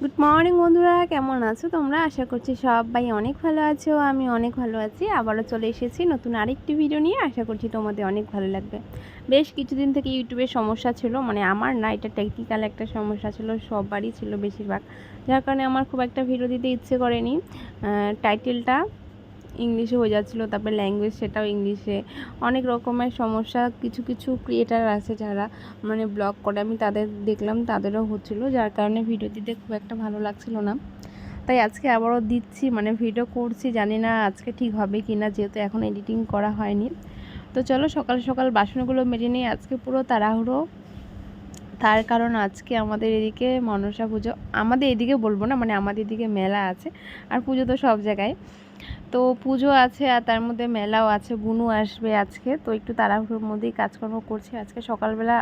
Good morning বন্ধুরা। কেমন আছো তোমরা? আশা করছি সবাই অনেক ভালো আছো, আমি অনেক ভালো আছি। আবারও চলে এসেছি নতুন আরেকটি ভিডিও নিয়ে। আশা করছি তোমাদের অনেক ভালো লাগবে। বেশ কিছুদিন থেকে ইউটিউবের সমস্যা ছিল মানে আমার না, এটা টেকনিক্যাল একটা সমস্যা ছিল, সবারই ছিল বেশিরভাগ। যার কারণে আমার খুব একটা ভিডিও দিতে ইচ্ছে করেনি। টাইটেলটা ইংলিশে হয়ে যাচ্ছিল, তারপরে ল্যাঙ্গুয়েজ সেটাও ইংলিশে। অনেক রকমের সমস্যা, কিছু কিছু ক্রিয়েটার আছে যারা মানে ব্লগ করে, আমি তাদের দেখলাম, তাদেরও হচ্ছিল, যার কারণে ভিডিও দিতে খুব একটা ভালো লাগছিল না। তাই আজকে আবারও দিচ্ছি মানে ভিডিও করছি, জানি না আজকে ঠিক হবে কি না যেহেতু এখন এডিটিং করা হয়নি। তো চলো সকাল সকাল বাসনগুলো মেজে নিয়ে আজকে পুরো তাড়াহুড়ো। তার কারণ আজকে আমাদের এদিকে মনসা পুজো, আমাদের এদিকে বলব না মানে আমাদের এদিকে মেলা আছে, আর পুজো তো সব জায়গায়। তো পুজো আছে আর তার মধ্যে মেলাও আছে, বুনু আসবে আজকে। তো একটু তাড়াহুড়োর মধ্যেই কাজকর্ম করছি। আজকে সকালবেলা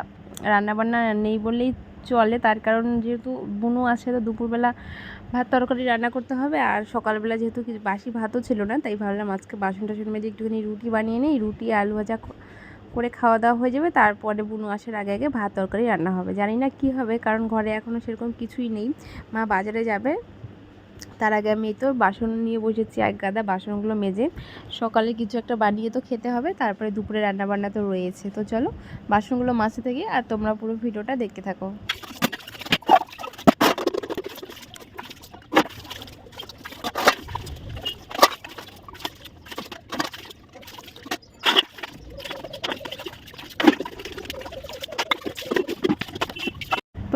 রান্নাবান্না নেই বললেই চলে, তার কারণ যেহেতু বুনু আসে তো দুপুরবেলা ভাত তরকারি রান্না করতে হবে। আর সকালবেলা যেহেতু কিছু বাসি ভাতও ছিল না, তাই ভাবলাম আজকে বাসন টাসন মেজে একটুখানি রুটি বানিয়ে নিই। রুটি, আলু ভাজা করে খাওয়া দাওয়া হয়ে যাবে। তারপরে বুনু আসার আগে আগে ভাত তরকারি রান্না হবে। জানি না কি হবে, কারণ ঘরে এখনও সেরকম কিছুই নেই। মা বাজারে যাবে। তার আগে আমি তো বাসন নিয়ে বসেছি এক গাদা, বাসনগুলো মেজে। সকালে কিছু একটা বানিয়ে তো খেতে হবে, তারপরে দুপুরে রান্নাবান্না তো রয়েছে। তো চলো, বাসনগুলো মাছে থেকে আর তোমরা পুরো ভিডিওটা দেখতে থাকো।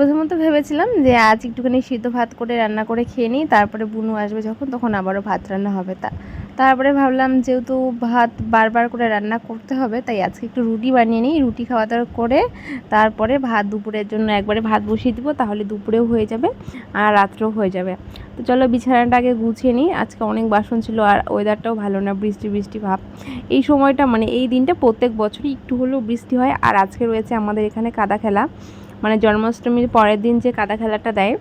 প্রথমত ভেবেছিলাম যে আজ একটুখানি সিদ্ধ ভাত করে রান্না করে খেয়ে নিই, তারপরে বুনু আসবে যখন, তখন আবারও ভাত রান্না হবে। তা, তারপরে ভাবলাম যেহেতু ভাত বারবার করে রান্না করতে হবে, তাই আজকে একটু রুটি বানিয়ে নিই, রুটি খাওয়া দাওয়া করে তারপরে ভাত দুপুরের জন্য একবারে ভাত বসিয়ে দিব, তাহলে দুপুরেও হয়ে যাবে আর রাত্রেও হয়ে যাবে। তো চলো বিছানাটা আগে গুছিয়ে নিই, আজকে অনেক বাসন ছিল আর ওয়েদারটাও ভালো না, বৃষ্টি বৃষ্টি ভাব। এই সময়টা মানে এই দিনটা প্রত্যেক বছরই একটু হলেও বৃষ্টি হয়, আর আজকে রয়েছে আমাদের এখানে কাদা খেলা। মানে জন্মাষ্টমীর পরের দিন যে কাদা খেলাটা দেয়,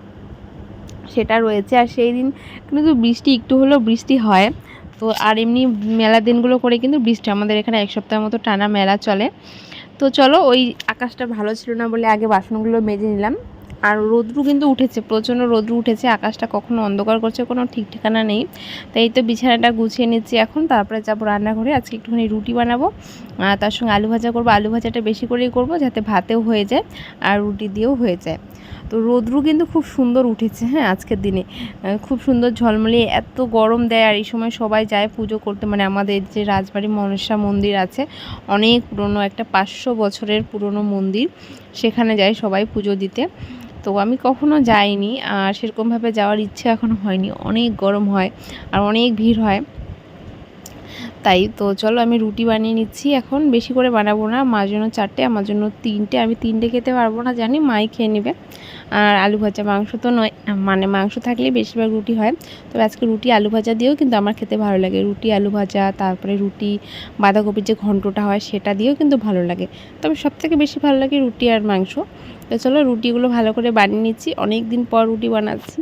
সেটা রয়েছে। আর সেই দিন কিন্তু বৃষ্টি, একটু হলেও বৃষ্টি হয়। তো আর এমনি মেলা দিনগুলো করে কিন্তু বৃষ্টি, আমাদের এখানে এক সপ্তাহের মতো টানা মেলা চলে। তো চলো, ওই আকাশটা ভালো ছিল না বলে আগে বাসনগুলো মেজে নিলাম। আর রোদ্রু কিন্তু উঠেছে, প্রচণ্ড রোদ্রু উঠেছে, আকাশটা কখনো অন্ধকার করছে, কোনো ঠিক ঠিকানা নেই। তাই তো বিছানাটা গুছিয়ে নিচ্ছি এখন, তারপরে যাব রান্নাঘরে, আজকে একটুখানি রুটি বানাবো। আর তার সঙ্গে আলু ভাজা করব, আলু ভাজাটা বেশি করেই করব যাতে ভাতেও হয়ে যায় আর রুটি দিয়েও হয়ে যায়। তো রোদ্রু কিন্তু খুব সুন্দর উঠেছে হ্যাঁ আজকের দিনে। খুব সুন্দর ঝলমলিয়ে এত গরম দেয় আর এই সময় সবাই যায় পুজো করতে। মানে আমাদের যে রাজবাড়ি মনসা মন্দির আছে, অনেক পুরনো একটা পাঁচশো বছরের পুরনো মন্দির, সেখানে যায় সবাই পুজো দিতে। তো আমি কখনো যাইনি আর সেরকমভাবে যাওয়ার ইচ্ছে এখনও হয়নি। অনেক গরম হয় আর অনেক ভিড় হয়। তাই তো চলো আমি রুটি বানিয়ে নিচ্ছি এখন। বেশি করে বানাবো না, মার জন্য চারটে, আমার জন্য তিনটে। আমি তিনটে খেতে পারব না, জানি মাই খেয়ে নেবে। আর আলু ভাজা মাংস তো নয় মানে মাংস থাকলে বেশিরভাগ রুটি হয়। তবে আজকে রুটি আলু ভাজা দিয়েও কিন্তু আমার খেতে ভালো লাগে। রুটি, আলু ভাজা, তারপরে রুটি, বাঁধাকপির যে ঘন্টটা হয় সেটা দিয়েও কিন্তু ভালো লাগে। তবে সবথেকে বেশি ভালো লাগে রুটি আর মাংস। তো চলো রুটিগুলো ভালো করে বানিয়ে নিচ্ছি। অনেক দিন পর রুটি বানাচ্ছি।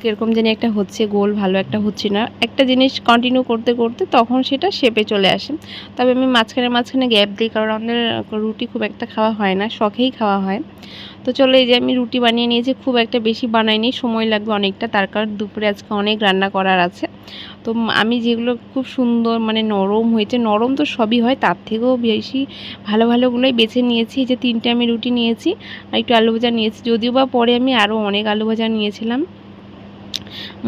কীরকম জানি একটা হচ্ছে গোল, ভালো একটা হচ্ছে না। একটা জিনিস কন্টিনিউ করতে করতে তখন সেটা শেপে চলে আসে। তবে আমি মাঝখানে মাঝখানে গ্যাপ দিই কারণ আমাদের রুটি খুব একটা খাওয়া হয় না, শখেই খাওয়া হয়। তো চলো এই যে আমি রুটি বানিয়ে নিয়েছি, খুব একটা বেশি বানাইনি, সময় লাগবে অনেকটা, তার কারণ দুপুরে আজকে অনেক রান্না করার আছে। তো আমি যেগুলো খুব সুন্দর মানে নরম হয়েছে, নরম তো সবই হয়, তার থেকেও বেশি ভালো ভালোগুলোই বেছে নিয়েছি। যে তিনটে আমি রুটি নিয়েছি, আর একটু আলু ভাজা নিয়েছি, যদিও বা পরে আমি আরও অনেক আলু ভাজা নিয়েছিলাম।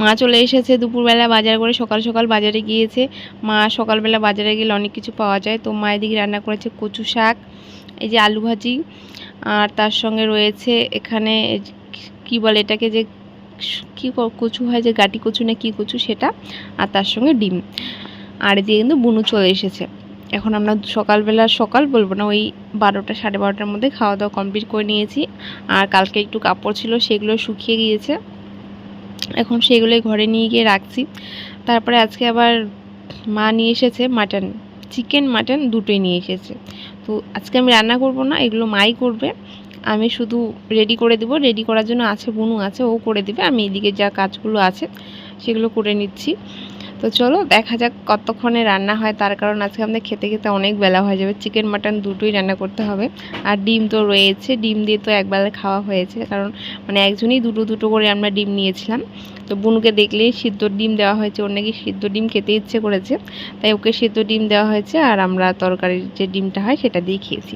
মা চলে এসেছে, দুপুরবেলা বাজার করে সকাল সকাল বাজারে গিয়েছে। মা সকালবেলা বাজারে গেলে অনেক কিছু পাওয়া যায়। তো মা এদিকে রান্না করেছে কচু শাক, এই যে আলু ভাজি, আর তার সঙ্গে রয়েছে এখানে কি বলে এটাকে যে কি কচু হয় যে গাটি কচু না কি কচু সেটা, আর তার সঙ্গে ডিম। আর এদিকে কিন্তু বুনু চলে এসেছে। এখন আমরা সকালবেলা সকাল বলব না, ওই বারোটা সাড়ে বারোটার মধ্যে খাওয়া দাওয়া কমপ্লিট করে নিয়েছি। আর কালকে একটু কাপড় ছিল, সেগুলো শুকিয়ে গিয়েছে। এখন সেগুলোই ঘরে নিয়ে গিয়ে রাখছি। তারপরে আজকে আবার মা নিয়ে এসেছে মাটন, চিকেন মাটন দুটোই নিয়ে এসেছে। তো আজকে আমি রান্না করব না, এগুলো মাই করবে। আমি শুধু রেডি করে দেবো রেডি করার জন্য আছে, বুনু আছে, ও করে দেবে। আমি এদিকে যা কাজগুলো আছে, সেগুলো করে নিচ্ছি। তো চলো, দেখা যাক কতক্ষণে রান্না হয়। তার কারণ আজকে আমাদের খেতে খেতে অনেক বেলা হয়ে যাবে। চিকেন মাটন দুটোই রান্না করতে হবে। আর ডিম তো রয়েছে। ডিম দিয়ে তো একবেলা খাওয়া হয়েছে। কারণ মানে একজনই দুটো দুটো করে আমরা ডিম নিয়েছিলাম। তো বুনুকে দেখলেই সিদ্ধ ডিম দেওয়া হয়েছে। ওর নাকি সিদ্ধ ডিম খেতে ইচ্ছে করেছে। তাই ওকে সিদ্ধ ডিম দেওয়া হয়েছে আর আমরা তরকারির যে ডিমটা হয় সেটা দিয়ে খেয়েছি।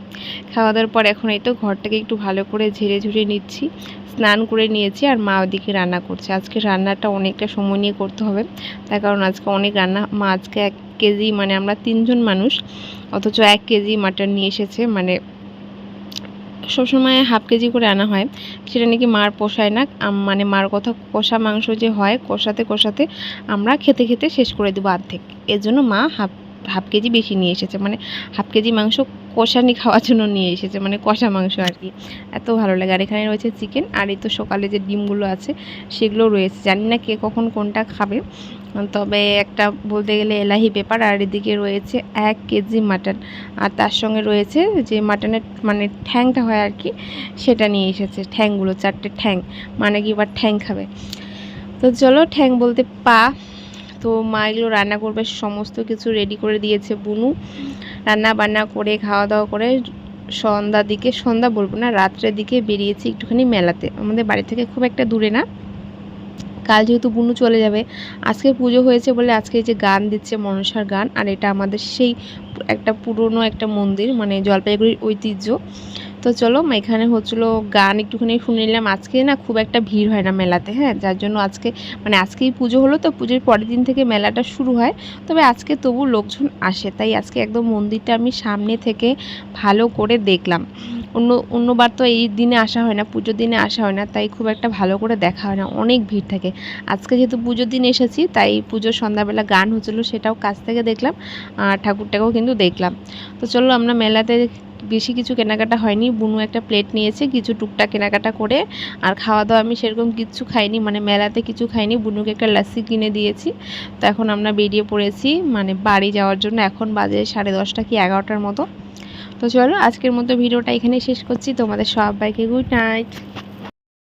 খাওয়া দাওয়ার পর এখন এই তো ঘরটাকে একটু ভালো করে ঝেড়ে ঝুড়ে নিচ্ছি। স্নান করে নিয়েছি আর মা ওদিকে রান্না করছে। আজকে রান্নাটা অনেকটা সময় নিয়ে করতে হবে। তার কারণ আজকে অনেক রান্না। মা আজকে এক কেজি মানে আমরা তিনজন মানুষ। অথচ এক কেজি মাটন নিয়ে এসেছে। মানে সবসময় হাফ কেজি করে আনা হয়। সেটা নাকি মার পোষায় না। মানে মার কথা কষা মাংস যে হয়, কষাতে কষাতে আমরা খেতে খেতে শেষ করে দেবো অর্ধেক এর জন্য মা হাফ হাফ কেজি বেশি নিয়ে এসেছে। মানে হাফ কেজি মাংস কষানি খাওয়ার জন্য নিয়ে এসেছে মানে কষা মাংস আর কি। এত ভালো লাগে। আর এখানে রয়েছে চিকেন আর এই তো সকালে যে ডিমগুলো আছে সেগুলো রয়েছে। জানি না কে কখন কোনটা খাবে। তবে একটা বলতে গেলে এলাহি পেপার আর এদিকে রয়েছে এক কেজি মাটন। আর তার সঙ্গে রয়েছে যে মাটনের মানে ঠ্যাংটা হয় আর কি, সেটা নিয়ে এসেছে। ঠ্যাংগুলো, চারটে ঠ্যাং। মানে কি এবার ঠ্যাং খাবে। তো চলো ঠ্যাং বলতে পা। তো মা এগুলো রান্না করবে, সমস্ত কিছু রেডি করে দিয়েছে বুনু। রান্না বান্না করে খাওয়া দাওয়া করে সন্ধ্যার দিকে, সন্ধ্যা বলব না, রাত্রের দিকে বেরিয়েছি একটুখানি মেলাতে। আমাদের বাড়ি থেকে খুব একটা দূরে না। কাল যেহেতু বুনু চলে যাবে, আজকে পুজো হয়েছে বলে আজকে যে গান দিচ্ছে মনসার গান, আর এটা আমাদের সেই একটা পুরনো একটা মন্দির মানে জলপাইগুড়ির ঐতিহ্য। তো চলো এখানে হচ্ছিল গান একটুখানি শুনে নিলাম। আজকে না খুব একটা ভিড় হয় না মেলাতে হ্যাঁ? যার জন্য আজকে মানে আজকেই পুজো হলো তো পুজোর পরের দিন থেকে মেলাটা শুরু হয়। তবে আজকে তবু লোকজন আসে, তাই আজকে একদম মন্দিরটা আমি সামনে থেকে ভালো করে দেখলাম। অন্য, অন্যবার তো এই দিনে আসা হয় না, পুজোর দিনে আসা হয় না, তাই খুব একটা ভালো করে দেখা হয় না, অনেক ভিড় থাকে। আজকে যেহেতু পুজোর দিন এসেছি, তাই পুজোর সন্ধ্যাবেলা গান হচ্ছিল, সেটাও কাছ থেকে দেখলাম, আর ঠাকুরটাকেও কিন্তু দেখলাম। তো চলো, আমরা মেলাতে বেশি কিছু কেনাকাটা হয়নি। বুনু একটা প্লেট নিয়েছে, কিছু টুকটা কেনাকাটা করে, আর খাওয়া দাওয়া আমি সেরকম কিছু খাইনি মানে মেলাতে কিছু খাইনি। বুনুকে একটা লাসি কিনে দিয়েছি। তো এখন আমরা বেরিয়ে পড়েছি মানে বাড়ি যাওয়ার জন্য। এখন বাজে সাড়ে দশটা কি এগারোটার মতো। তো চলো, আজকের মতো ভিডিওটা এখানে শেষ করছি। তোমাদের সবাইকে গুড নাইট